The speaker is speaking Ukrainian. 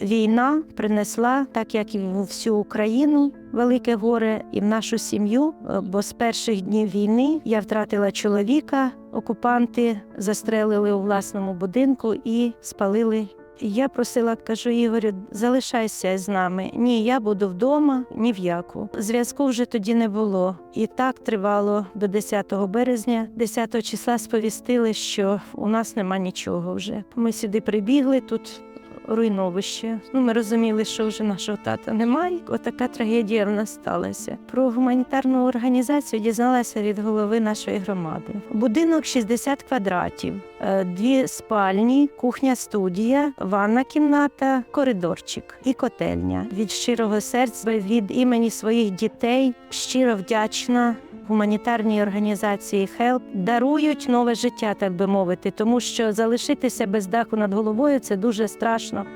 Війна принесла, так як і в всю Україну, велике горе і в нашу сім'ю. Е, Бо з перших днів війни я втратила чоловіка. Окупанти застрелили у власному будинку і спалили. Я просила, кажу, Ігорю, залишайся з нами. Ні, я буду вдома, ні в яку. Зв'язку вже тоді не було. І так тривало до 10 березня. 10 числа сповістили, що у нас нема нічого вже. Ми сюди прибігли тут. Руйновище. Ну, ми розуміли, що вже нашого тата немає. Отака трагедія в нас сталася. Про гуманітарну організацію дізналася від голови нашої громади. Будинок 60 квадратів, дві спальні, кухня, студія, ванна кімната, коридорчик і котельня. Від щирого серця, від імені своїх дітей щиро вдячна гуманітарній організації HELP дарують нове життя, так би мовити, тому що залишитися без даху над головою це дуже страшно.